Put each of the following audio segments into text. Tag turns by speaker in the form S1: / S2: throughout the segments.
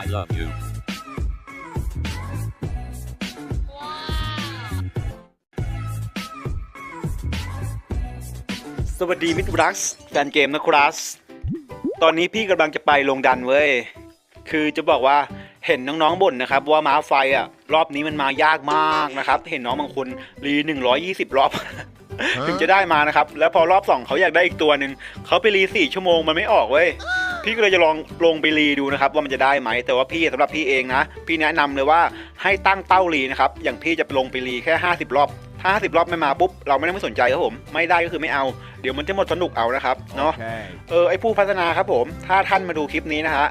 S1: I love you.
S2: สวัสดีมิตรรักแฟนเกมนะครับ ตอนนี้พี่กำลังจะไปลงดันเว้ย คือจะบอกว่าเห็นน้องๆบ่นนะครับ ว่าม้าไฟอะ รอบนี้มันมายากมากนะครับ เห็นน้องบางคนรี120 รอบ ถึงจะได้มานะครับ แล้วพอรอบสองเขาอยากได้อีกตัวหนึ่งเขาไปรีสี่ชั่วโมงมันไม่ออกเว้ย พี่ก็เลยจะลองลงไปรีดูนะครับว่ามันจะได้ไหม แต่ว่าพี่สำหรับพี่เองนะ พี่แนะนำเลยว่าให้ตั้งเป้ารีนะครับ อย่างพี่จะลงไปรีแค่ 50 รอบถ้า50 รอบไม่มาปุ๊บ เราไม่ต้องไม่สนใจครับผม ไม่ได้ก็คือไม่เอา เดี๋ยวมันจะหมดสนุกเอานะครับเนาะ
S1: Okay.
S2: เออไอผู้พัฒนาครับผม ถ้าท่านมาดูคลิปนี้นะฮะ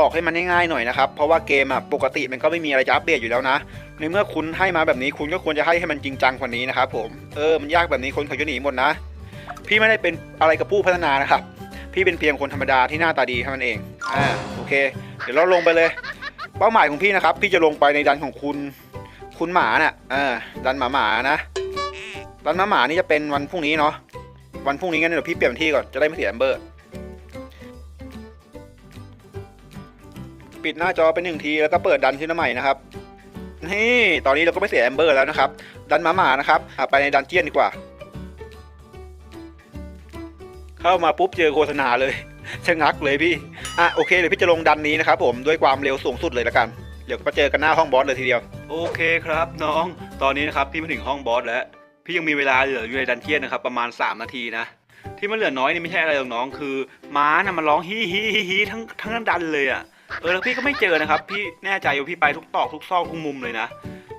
S2: ออกให้มันง่ายๆหน่อยนะครับ เพราะว่าเกมอะปกติมันก็ไม่มีอะไรจะอัปเดตอยู่แล้วนะ ในเมื่อคุณให้มาแบบนี้คุณก็ควรจะให้ให้มันจริงจังกว่านี้นะครับผม เออ มันยากแบบนี้คนเขาจะหนีหมดนะ พี่ไม่ได้เป็นอะไรกับผู้พัฒนานะครับ พี่เป็นเพียงคนธรรมดาที่หน้าตาดีเท่านั้นเอง อ่า โอเค เดี๋ยวเราลงไปเลย เป้าหมายของพี่นะครับ พี่จะลงไปในดันของคุณ คุณหมาน่ะอ่าดันหมาหมานะ ดันหมาหมานี่จะเป็นวันพรุ่งนี้เนาะ วันพรุ่งนี้งั้นเดี๋ยวพี่เปลี่ยนที่ก่อน จะได้ไม่เสียแอมเบอร์ ปิดหน้าจอไปหนึ่งทีแล้วก็เปิดดันขึ้นมาใหม่นะครับ นี่ ตอนนี้เราก็ไม่เสียแอมเบอร์แล้วนะครับ ดันหมาหมานะครับไปในดันเจียนดีกว่า เข้ามาปุ๊บเจอโฆษณาเลยชะงักเลยพี่ อะโอเคเดี๋ยวพี่จะลงดันนี้นะครับผมด้วยความเร็วสูงสุดเลยละกัน เดี๋ยวมาเจอกันหน้าห้องบอสเลยทีเดียว โอเคครับน้อง ตอนนี้นะครับพี่มาถึงห้องบอสแล้ว พี่ยังมีเวลาเหลืออยู่ในดันเจียนนะครับประมาณ 3 นาทีนะ ที่มันเหลือน้อยนี่ไม่ใช่อะไรหรอกน้องคือ ม้านะมันร้องฮีฮีฮีฮีทั้งทั้งดันเลยอะ่ะ เออแล้วพี่ก็ไม่เจอนะครับ พี่แน่ใจว่าพี่ไปทุกตอกทุกซอกทุกมุมเลยนะ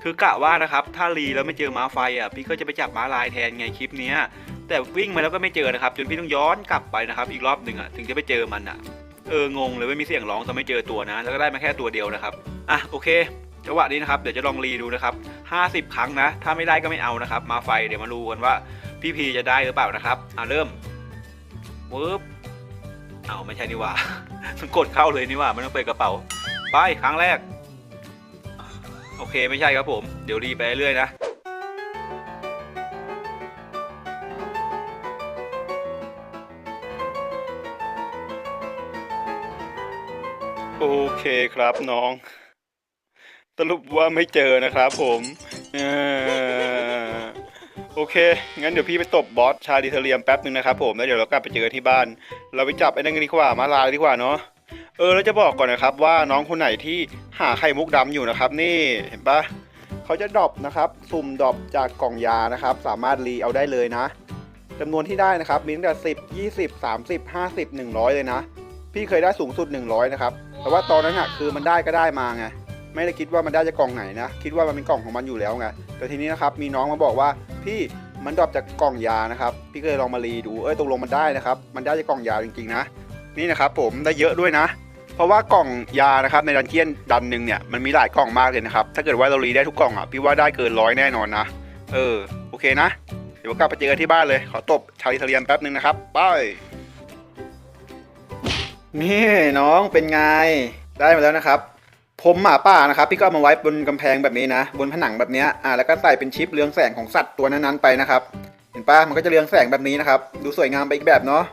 S2: คือกะว่านะครับถ้ารีแล้วไม่เจอม้าไฟอะพี่ก็จะไปจับม้าลายแทนไงคลิปเนี้ยแต่วิ่งมาแล้วก็ไม่เจอนะครับ จนพี่ต้องย้อนกลับไปนะครับ อีกรอบหนึ่งอะถึงจะไปเจอมันอะเอองงเลยว่มีเสียงร้องแต่ไม่เจอตัวนะ แล้วก็ได้มาแค่ตัวเดียวนะครับอะโอเคจังหวะนี้นะครับเดี๋ยวจะลองรีดูนะครับ 50 ครั้งนะ ถ้าไม่ได้ก็ไม่เอานะครับ มาไฟเดี๋ยวมาดูกันว่าพี่พีจะได้หรือเปล่านะครับอะเริ่มวึบเอาไม่ใช่นี่ว่ามันกดเข้าเลยนี่ว่าไม่ต้องเปิดกระเป๋า ไปครั้งแรก โอเคไม่ใช่ครับผม เดี๋ยวรีไปเรื่อยนะโอเคครับน้อง สรุปว่าไม่เจอนะครับผมออโอเค งั้นเดี๋ยวพี่ไปตบบอสชาดิเทเรียมแป๊บหนึ่งนะครับผม แล้วเดี๋ยวเรากลับไปเจอกันที่บ้าน เราไปจับไอ้นั่นกันดีกว่า มาลาดีกว่าเนาะ เออแล้วจะบอกก่อนนะครับว่าน้องคนไหนที่หาไข่มุกดำอยู่นะครับ นี่เห็นปะเขาจะดรอปนะครับสุ่มดรอปจากกล่องยานะครับ สามารถรีเอาได้เลยนะจำนวนที่ได้นะครับมีตั้งแต่สิบยี่สิบสามสิบห้าสิบหนึ่งร้อยเลยนะ พี่เคยได้สูงสุด 100 นะครับ แต่ว่าตอนนั้นอะคือมันได้ก็ได้มาไงไม่ได้คิดว่ามันได้จากกล่องไหนนะคิดว่ามันเป็นกล่องของมันอยู่แล้วไงแต่ทีนี้นะครับมีน้องมาบอกว่าพี่มันดรอปจากกล่องยานะครับ พี่ก็เลยลองมารีดูเอ้ยตกลงมันได้นะครับ มันได้จากกล่องยาจริงๆนะ นี่นะครับผมได้เยอะด้วยนะ เพราะว่ากล่องยานะครับในดันเจียนดันหนึ่งเนี่ยมันมีหลายกล่องมากเลยนะครับ ถ้าเกิดว่าเรารีได้ทุกกล่องอะพี่ว่าได้เกินร้อยแน่นอนนะ เออโอเคนะ เดี๋ยวกลับไปเจอกันที่บ้านเลย ขอตบชาวอิเลียนแป๊บหนึ่งนะครับไปนี่น้องเป็นไงได้มาแล้วนะครับผมหมาป่านะครับพี่ก็เอามาไว้บนกำแพงแบบนี้นะ บนผนังแบบเนี้ยอ่าแล้วก็ใส่เป็นชิปเรืองแสงของสัตว์ตัวนั้นๆไปนะครับ เห็นปะมันก็จะเรืองแสงแบบนี้นะครับ ดูสวยงามไปอีกแบบเนาะ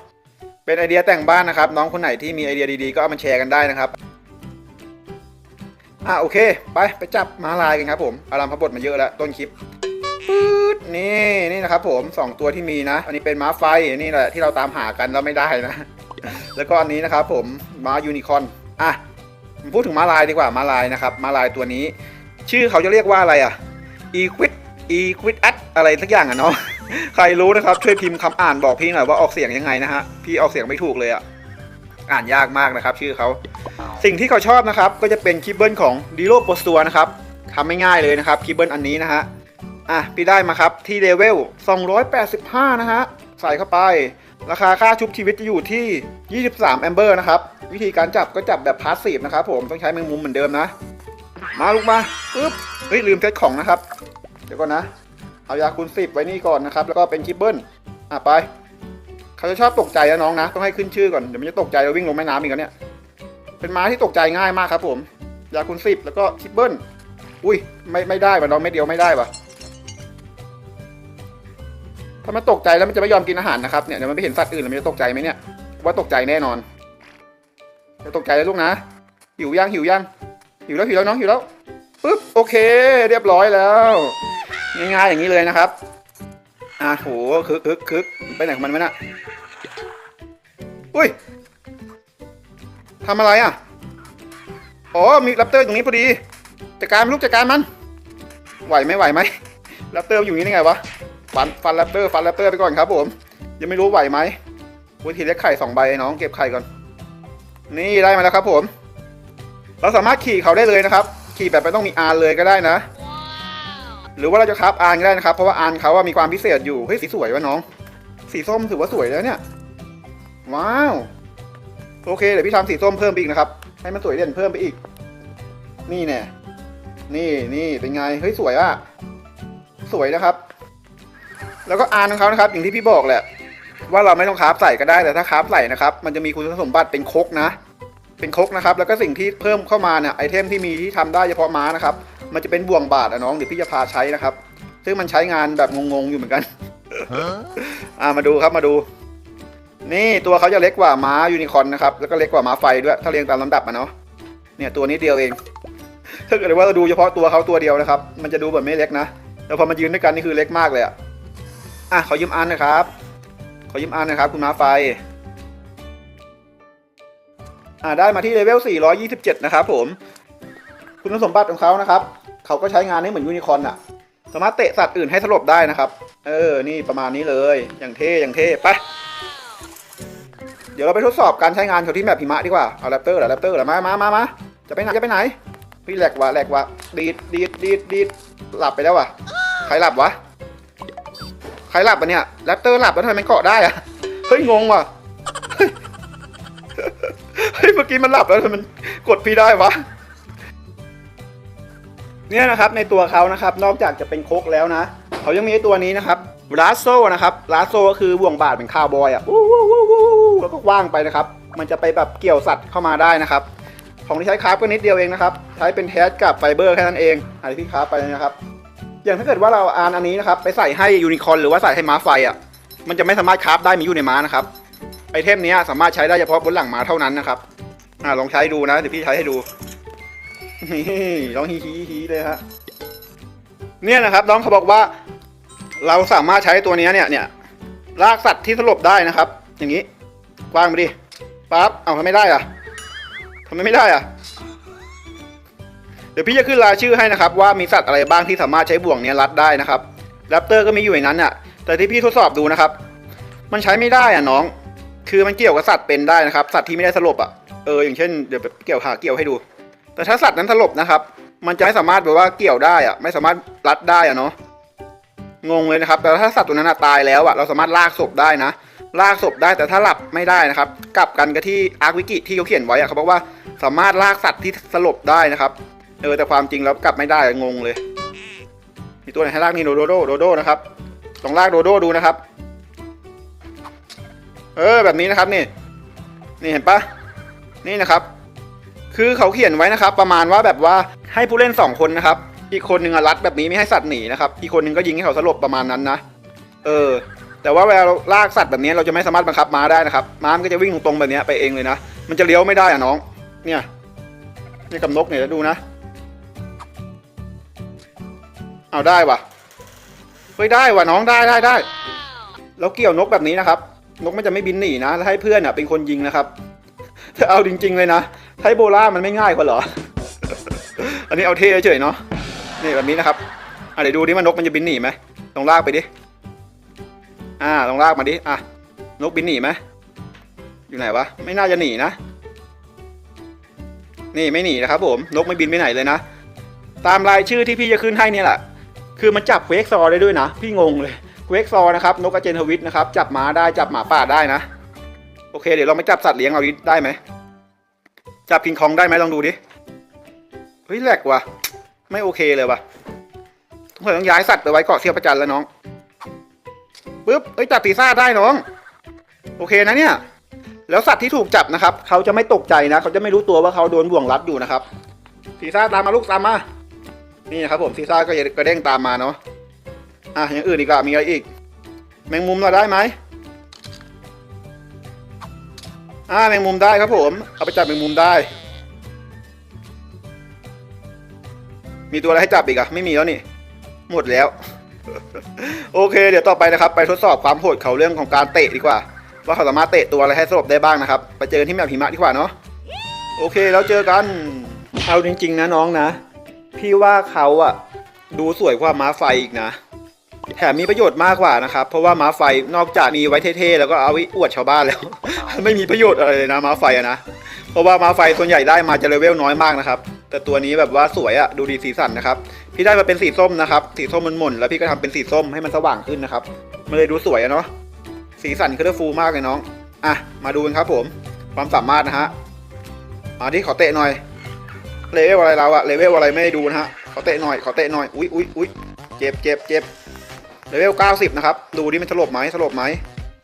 S2: เป็นไอเดียแต่งบ้านนะครับ น้องคนไหนที่มีไอเดียดีๆ ก็เอามาแชร์กันได้นะครับ อ่าโอเค ไปไปจับม้าลายกันครับผมอารามพบทมาเยอะแล้วต้นคลิปปื๊ดนี่นี่นะครับผมสองตัวที่มีนะ อันนี้เป็นม้าไฟนี่แหละที่เราตามหากันแล้วไม่ได้นะ แล้วก็อันนี้นะครับผมม้ายูนิคอร์นอะผมพูดถึงม้าลายดีกว่าม้าลายนะครับม้าลายตัวนี้ ชื่อเขาจะเรียกว่าอะไรอะ e q u i d e q u i d a t อะไรสักอย่างอะเนาะ ใครรู้นะครับ ช่วยพิมพ์คำอ่านบอกพี่หน่อยว่าออกเสียงยังไงนะฮะพี่ออกเสียงไม่ถูกเลยอะอ่านยากมากนะครับ ชื่อเขาสิ่งที่เขาชอบนะครับ ก็จะเป็นคิบเบิลของดีโ o โปสตัวนะครับทำไม่ง่ายเลยนะครับคิบเบิลอันนี้นะฮะอะพี่ได้มาครับที่เลเวล285 นะฮะใส่เข้าไป ราคาค่าชุบชีวิตจะอยู่ที่ 23 แอมเบอร์นะครับ วิธีการจับก็จับแบบพาสซีฟนะครับผมต้องใช้แมงมุมเหมือนเดิมนะ มาลูกมาปึ๊บเฮ้ยลืมเซตของนะครับ เดี๋ยวก่อนนะ เอายาคูณ10ไว้นี่ก่อนนะครับ แล้วก็เป็นคิปเบิลอะไป เขาจะชอบตกใจนะน้องนะ ต้องให้ขึ้นชื่อก่อน เดี๋ยวมันจะตกใจแล้ววิ่งลงแม่น้ำอีกแล้วเนี่ย เป็นม้าที่ตกใจง่ายมากครับผม ยาคูณ10แล้วก็คิปเบิลอุ้ย ไม่ไม่ได้ว่ะน้องไม่เดียวไม่ได้ว่ะถ้ามันตกใจแล้วมันจะไม่ยอมกินอาหารนะครับ เนี่ยเดี๋ยวมันไปเห็นสัตว์อื่นแล้วมันจะตกใจไหมเนี่ย ว่าตกใจแน่นอนจะตกใจแล้วลูกนะ หิวยังหิวยังหิวแล้วหิวแล้วน้องหิวแล้วปึ๊บโอเค เรียบร้อยแล้ว ง่ายๆอย่างนี้เลยนะครับ อะโหคึกคึกคึกไปไหนของมันวะน่ะอุ้ยทำอะไรอะอ๋อมีแรปเตอร์ตรงนี้พอดีจัดการมันลูกจัดการมัน ไหวไหมไหวไหมแรปเตอร์อยู่นี้ได้ไงวะฟันฟันแรปเตอร์ฟันแรปเตอร์ไปก่อนครับผมยังไม่รู้ไหวไหมวิธีเล็กไข่สองใบน้องเก็บไข่ก่อน นี่ได้มาแล้วครับผม เราสามารถขี่เขาได้เลยนะครับ ขี่แบบไม่ต้องมีอานเลยก็ได้นะ หรือว่าเราจะคับอานก็ได้นะครับ เพราะว่าอานเขาว่ามีความพิเศษอยู่ เฮ้ยสีสวยวะน้อง สีส้มถือว่าสวยแล้วเนี่ย ว้าว โอเคเดี๋ยวพี่ทำสีส้มเพิ่มไปอีกนะครับ ให้มันสวยเด่นเพิ่มไปอีก นี่แน่นี่นี่เป็นไง เฮ้ยสวยอะสวยนะครับ แล้วก็อานของเขานะครับ อย่างที่พี่บอกแหละ ว่าเราไม่ต้องคราฟใส่ก็ได้ แต่ถ้าคราฟใส่นะครับ มันจะมีคุณสมบัติเป็นคกนะ เป็นคกนะครับ แล้วก็สิ่งที่เพิ่มเข้ามาเนี่ยไอเทมที่มีที่ทำได้เฉพาะม้านะครับ มันจะเป็นบ่วงบาทอะน้องเดี๋ยวพี่จะพาใช้นะครับ ซึ่งมันใช้งานแบบงงๆอยู่เหมือนกันอ่ามาดูครับมาดู นี่ตัวเขาจะเล็กกว่าม้ายูนิคอร์นนะครับแล้วก็เล็กกว่าม้าไฟด้วยถ้าเรียงตามลำดับอะเนาะเนี่ยตัวนี้เดียวเองถ้าเกิดว่าเราดูเฉพาะตัวเขาตัวเดียวนะครับ มันจะดูแบบไม่เล็กนะแต่พอมายืนด้วยกันนี่คือเล็กมากเลยอะอะขอยืมอันนะครับ ขอยืมอันนะครับ คุณม้าไฟอ่าได้มาที่เลเวล427 นะครับผม คุณสมบัติของเขานะครับ เขาก็ใช้งานได้เหมือนยูนิคอร์นอะสามารถเตะสัตว์อื่นให้สลบได้นะครับ เออ นี่ประมาณนี้เลย อย่างเท่ อย่างเท่ ไป เดี๋ยวเราไปทดสอบการใช้งานเขาที่แมปหิมะดีกว่า เอาแรปเตอร์หรอแรปเตอร์หรอมามามามาจะไปไหน จะไปไหน พี่แหลกวะแหลกวะดีดดีดดีดดีดหลับไปแล้ววะใครหลับวะ ใครหลับปะเนี่ยแรปเตอร์หลับแล้วทำไมมันเกาะได้อะเฮ้ยงงว่ะ เฮ้ยเมื่อกี้มันหลับแล้วทำไมมันกดพี่ได้วะ เนี่ยนะครับในตัวเขานะครับนอกจากจะเป็นโคกแล้วนะเขายังมีตัวนี้นะครับลาโซนะครับลาโซก็คือบ่วงบาดเป็นคาวบอยอะวู้วู้วู้วู้แล้วก็ว่างไปนะครับ มันจะไปแบบเกี่ยวสัตว์เข้ามาได้นะครับ ของที่ใช้คราฟก็นิดเดียวเองนะครับ ใช้เป็นแทสกับไฟเบอร์แค่นั้นเองอะไรที่คราฟไปนะครับ อย่างถ้าเกิดว่าเราอ่านอันนี้นะครับ ไปใส่ให้ยูนิคอนหรือว่าใส่ให้ม้าไฟอะมันจะไม่สามารถคราฟได้มีอยู่ในม้านะครับไอเทมนี้สามารถใช้ได้เฉพาะบนหลังม้าเท่านั้นนะครับอ่าลองใช้ดูนะเดี๋ยวพี่ใช้ให้ดู นี่ลองฮีฮีฮีเลยฮะเนี่ยนะครับน้องเขาบอกว่า เราสามารถใช้ตัวนี้เนี่ยเนี่ยลากสัตว์ที่สลบได้นะครับ อย่างนี้วางไปดิปั๊บเอาทำไม่ได้อะทำไมไม่ได้อะเดี๋ยวพี่จะขึ้นรายชื่อให้นะครับ ว่ามีสัตว์อะไรบ้างที่สามารถใช้บ่วงเนี้ยรัดได้นะครับแรปเตอร์ก็มีอยู่ในนั้นอะ แต่ที่พี่ทดสอบดูนะครับ มันใช้ไม่ได้อะน้อง คือมันเกี่ยวกับสัตว์เป็นได้นะครับ สัตว์ที่ไม่ได้สลบอะเอออย่างเช่นเดี๋ยวเกี่ยวหาเกี่ยวให้ดู แต่ถ้าสัตว์นั้นสลบนะครับ มันจะไม่สามารถแบบว่าเกี่ยวได้อะไม่สามารถรัดได้อะเนาะงงเลยนะครับ แต่ถ้าสัตว์ตัวนั้นตายแล้วอะเราสามารถลากศพได้นะ ลากศพได้แต่ถ้าหลับไม่ได้นะครับ กลับกันกับที่อาร์ควิกิที่เขาเขียนไว้อะเขาบอกว่าสามารถลากสัตว์ที่สลบได้นะครับเออแต่ความจริงแล้วกลับไม่ได้งงเลยมีตัวไหนให้ลากนี่โดโดโดโดโดนะครับลองลากโดโดดูนะครับ เออแบบนี้นะครับนี่ นี่เห็นปะนี่นะครับ คือเขาเขียนไว้นะครับ ประมาณว่าแบบว่าให้ผู้เล่น 2 คนนะครับ อีกคนหนึ่งอะรัดแบบนี้ไม่ให้สัตว์หนีนะครับ อีกคนหนึ่งก็ยิงให้เขาสลบประมาณนั้นนะ เออ แต่ว่าเวลาเราลากสัตว์แบบนี้เราจะไม่สามารถบังคับม้าได้นะครับ ม้ามันก็จะวิ่งตรงๆแบบนี้ไปเองเลยนะ มันจะเลี้ยวไม่ได้อะน้อง เนี่ย นี่กับนกเนี่ยดูนะ เอาได้วะเฮ้ยได้วะน้องได้ได้ได้เราเกี่ยวนกแบบนี้นะครับ นกมันจะไม่บินหนีนะ แล้วให้เพื่อนอะเป็นคนยิงนะครับ ถ้าเอาจริง ๆเลยนะ ไทโบล่ามันไม่ง่ายกว่าเหรอ อันนี้เอาเท่เฉยๆเนาะ นี่แบบนี้นะครับอะเดี๋ยวดูดิมันนกมันจะบินหนีไหมลองลากไปดิ อ่าลองลากมาดิ อะ นกบินหนีไหมอยู่ไหนวะ ไม่น่าจะหนีนะ นี่ไม่หนีนะครับผม นกไม่บินไปไหนเลยนะ ตามรายชื่อที่พี่จะขึ้นให้เนี่ยแหละ คือมันจับเควกซอได้ด้วยนะ พี่งงเลยเควกซอนะครับ นกกระเจนทวิตนะครับ จับหมาได้ จับหมาป่าได้นะ โอเค เดี๋ยวเราไม่จับสัตว์เลี้ยงเอาได้ไหม จับกิงคองได้ไหมลองดูดิ เฮ้ยแหลกว่ะ ไม่โอเคเลยว่ะต้องต้องย้ายสัตว์ไปไว้เกาะเทียบประจันแล้วน้องปึ๊บเฮ้ยจับปีซ่าได้น้อง โอเคนะเนี่ย แล้วสัตว์ที่ถูกจับนะครับ เขาจะไม่ตกใจนะ เขาจะไม่รู้ตัวว่าเขาโดนบ่วงรัดอยู่นะครับซีซ่าตามมาลูกตามมา นี่นะครับผมซีซ่าก็กระเด้งตามมาเนาะ อะอย่างอื่นอีกอะมีอะไรอีก แมงมุมเราได้ไหม อ่าแมงมุมได้ครับผม เอาไปจับแมงมุมได้ มีตัวอะไรให้จับอีกอะไม่มีแล้วนี่ หมดแล้ว โอเค เดี๋ยวต่อไปนะครับ ไปทดสอบความโหดเขาเรื่องของการเตะดีกว่า ว่าเขาสามารถเตะตัวอะไรให้สลบได้บ้างนะครับ ไปเจอกันที่แมวหิมะดีกว่าเนาะ โอเคแล้วเจอกัน เอาจริง ๆ นะน้องนะ พี่ว่าเขาอะดูสวยกว่าม้าไฟอีกนะ แถมมีประโยชน์มากกว่านะครับ เพราะว่าม้าไฟนอกจากมีไว้เท่ๆแล้วก็เอาไว้อวดชาวบ้านแล้ว ไม่มีประโยชน์อะไรเลยนะม้าไฟอะนะเพราะว่าม้าไฟส่วนใหญ่ได้มาจะเลเวลน้อยมากนะครับ แต่ตัวนี้แบบว่าสวยอะดูดีสีสันนะครับพี่ได้มาเป็นสีส้มนะครับ สีส้มมันหม่นๆแล้วพี่ก็ทำเป็นสีส้มให้มันสว่างขึ้นนะครับมันเลยดูสวยอะเนาะสีสันคือฟูมากเลยน้องอะมาดูกันครับผม ความสามารถนะฮะมาที่ขอเตะหน่อยเลเวลอะไรเราอะเลเวลอะไรไม่ได้ดูนะฮะขอเตะหน่อยขอเตะหน่อยอุ๊ยอุ๊ยอุ๊ยเจ็บเจ็บเจ็บ เลเวล90 นะครับ ดูดิมันสลบไหมสลบไหม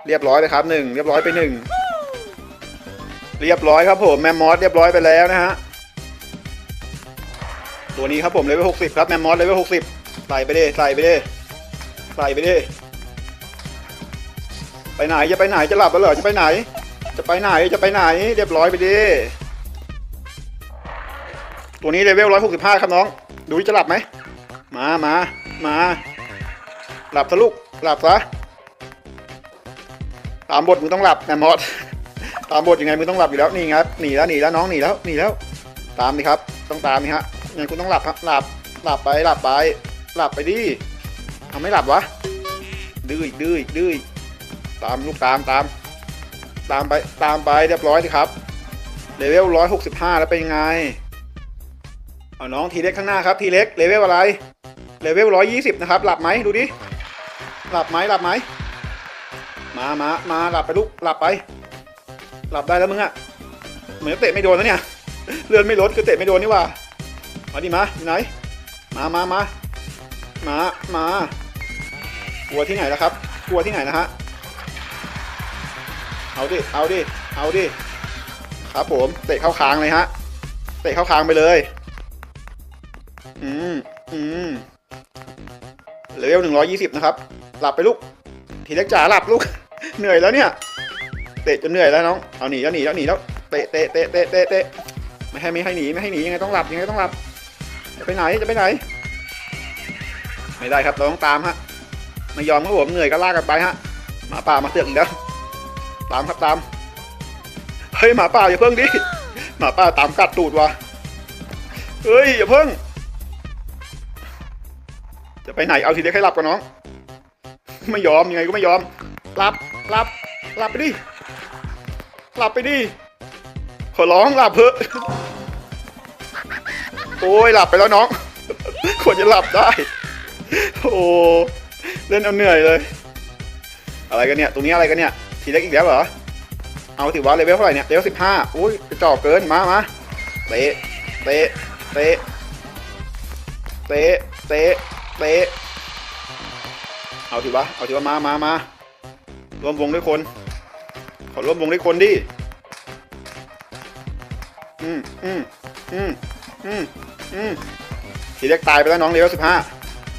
S2: เรียบร้อยไปครับหนึ่งเรียบร้อยไปหนึ่งเรียบร้อยครับผมแมมมอสเรียบร้อยไปแล้วนะฮะตัวนี้ครับผมเลเวล60 ครับแมมมอสเลเวล60 ใส่ไปดิใส่ไปดิใส่ไปดิไปไหนจะไปไหนจะหลับแล้วเหรอจะไปไหน จะไปไหนจะไปไหน เรียบร้อยไปดิตัวนี้เลเวล165 ครับน้อง ดูดิจะหลับไหมมามามา หลับซะลูก หลับซะ ตามบทมึงต้องหลับแมมมอสตามบทยังไงมึงต้องหลับอยู่แล้วนี่ครับหนีแล้วหนีแล้วน้องหนีแล้วหนีแล้ว ตามดิครับ ต้องตามนี่ฮะงั้นคุณต้องหลับหลับหลับไปหลับไป หลับไปดิทำไม่หลับวะดื้ออีกดื้ออีกดื้อตามลูกตามตาม ตามไปตามไปเรียบร้อยสิครับเลเวลร้อยหกสิบห้าแล้วเป็นยังไงเอาน้องทีเล็กข้างหน้าครับทีเล็กเลเวลอะไรเลเวลร้อยยี่สิบนะครับหลับไหมดูดิ หลับไหมหลับไหมมามามาหลับไปลูกหลับไป หลับได้แล้วมึงอะเหมือนเตะไม่โดนแล้วเนี่ยเลื่อนไม่ลดคือเตะไม่โดนนี่ว่ามาดิมาอยู่ไหน มามามามา มากลัวที่ไหนล่ะครับ กลัวที่ไหนนะฮะ เอาดิ เอาดิ เอาดิ ครับผม เตะเข้าคางเลยฮะ เตะเข้าคางไปเลย อืม อืมเลเวลหนึ่งร้อยยี่สิบนะครับ หลับไปลูกทีเล็กจ๋าหลับลูก เหนื่อยแล้วเนี่ย เตะจนเหนื่อยแล้วน้อง เอาหนีแล้วหนีแล้วหนีแล้ว เตะเตะเตะเตะเตะเตะไม่ให้ไม่ให้หนีไม่ให้หนียังไงต้องหลับยังไงต้องหลับ จะไปไหนจะไปไหน ไม่ได้ครับเราต้องตามฮะ ไม่ยอมครับผมเหนื่อยก็ลากกันไปฮะ หมาป่ามาเสือกอีกแล้ว ตามครับตาม เฮ้ยหมาป่าอย่าเพิ่งดิ หมาป่าตามกัดตูดว่ะ เฮ้ยอย่าเพิ่ง จะไปไหนเอาทีเดียวให้หลับก่อนน้อง ไม่ยอมยังไงก็ไม่ยอมหลับหลับหลับไปดิหลับไปดิขอร้องหลับเถอะโอ้ยหลับไปแล้วน้องควรจะหลับได้ โอ้เล่นเอาเหนื่อยเลย อะไรกันเนี่ยตรงนี้อะไรกันเนี่ยทีเล็กอีกแล้วเหรอเอาถือว่าเลเวลเท่าไหร่เนี่ยเลเวลสิบห้าอุ้ยกระจอเกินมามาเตะเตะเตะเตะเตะเตะ เอาถือว่าเอาถือว่ามามามารวมวงด้วยคน ขอร่วมวงด้วยคนดิ อืมอืมอืมอืมอืมทีเล็กตายไปแล้วน้องเลเวลสิบห้า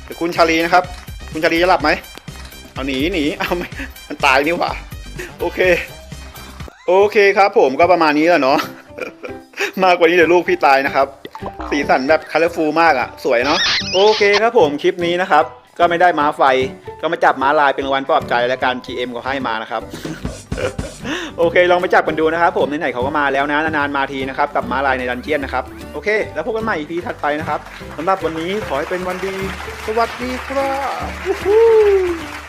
S2: เดี๋ยวคุณชาลีนะครับ คุณชาลีจะหลับไหม เอาหนีหนี เอาไม่มันตายนี่หว่า โอเค โอเคครับ ผมก็ประมาณนี้แหละเนาะ มากกว่านี้เดี๋ยวลูกพี่ตายนะครับ สีสันแบบคัลเลอร์ฟูลมากอะ สวยเนาะ โอเคครับผมคลิปนี้นะครับ ก็ไม่ได้ม้าไฟ ก็มาจับม้าลายเป็นรางวัลปลอบใจและการ GM ก็ให้มานะครับ โอเค ลองไปจับกันดูนะครับ ผมไหนๆเขาก็มาแล้วนะนานๆมาทีนะครับกับม้าลายในดันเจียนนะครับ โอเค แล้วพบกันใหม่ EP ถัดไปนะครับสำหรับวันนี้ขอให้เป็นวันดี สวัสดีครับ